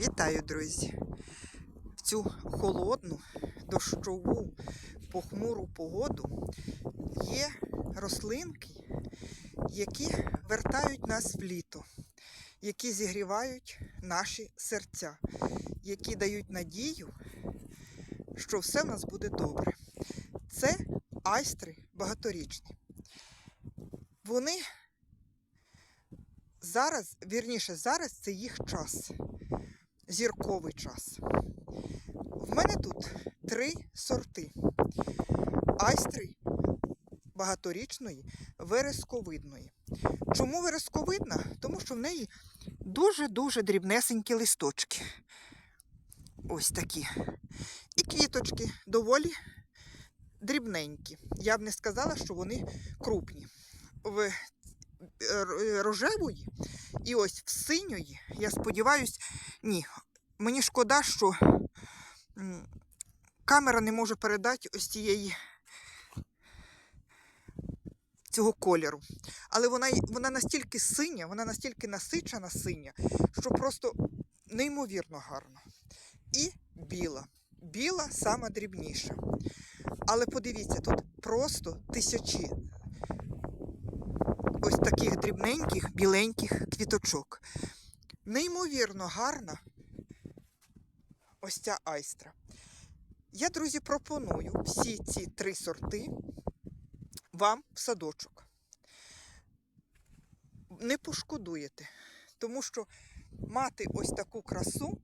Вітаю, друзі! В цю холодну, дощову, похмуру погоду є рослинки, які вертають нас в літо, які зігрівають наші серця, які дають надію, що все в нас буде добре. Це айстри багаторічні. Вони зараз, вірніше, зараз це їх час зірковий час. В мене тут три сорти айстри багаторічної вересковидної. Чому вересковидна? Тому що в неї дуже-дуже дрібнесенькі листочки. Ось такі. І квіточки доволі дрібненькі. Я б не сказала, що вони крупні. В е, рожевої і ось в синьої, я сподіваюся, ні. Мені шкода, що камера не може передати ось цієї цього кольору. Але вона, вона настільки синя, вона настільки насичена синя, що просто неймовірно гарно. І біла. Біла сама дрібніша. Але подивіться, тут просто тисячі ось таких дрібненьких, біленьких квіточок. Неймовірно гарна ось ця айстра. Я, друзі, пропоную всі ці три сорти вам в садочок. Не пошкодуєте, тому що мати ось таку красу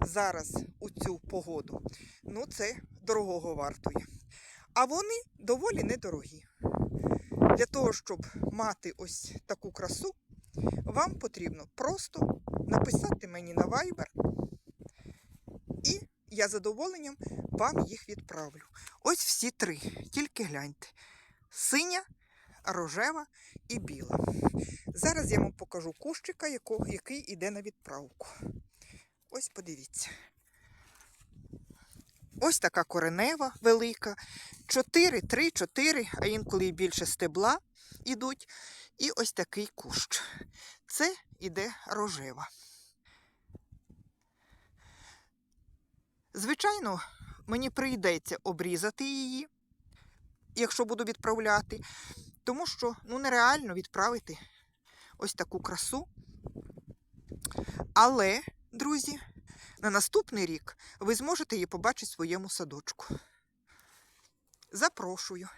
зараз у цю погоду, ну це дорогого вартує. А вони доволі недорогі. Для того, щоб мати ось таку красу, вам потрібно просто написати мені на Viber, я задоволенням вам їх відправлю. Ось всі три, тільки гляньте: синя, рожева і біла. Зараз я вам покажу кущика, який йде на відправку. Ось подивіться. Ось така коренева велика. 4, 3, 4, а інколи і більше стебла ідуть. І ось такий кущ. Це іде рожева. Звичайно, мені прийдеться обрізати її, якщо буду відправляти, тому що ну, нереально відправити ось таку красу. Але, друзі, на наступний рік ви зможете її побачити в своєму садочку. Запрошую.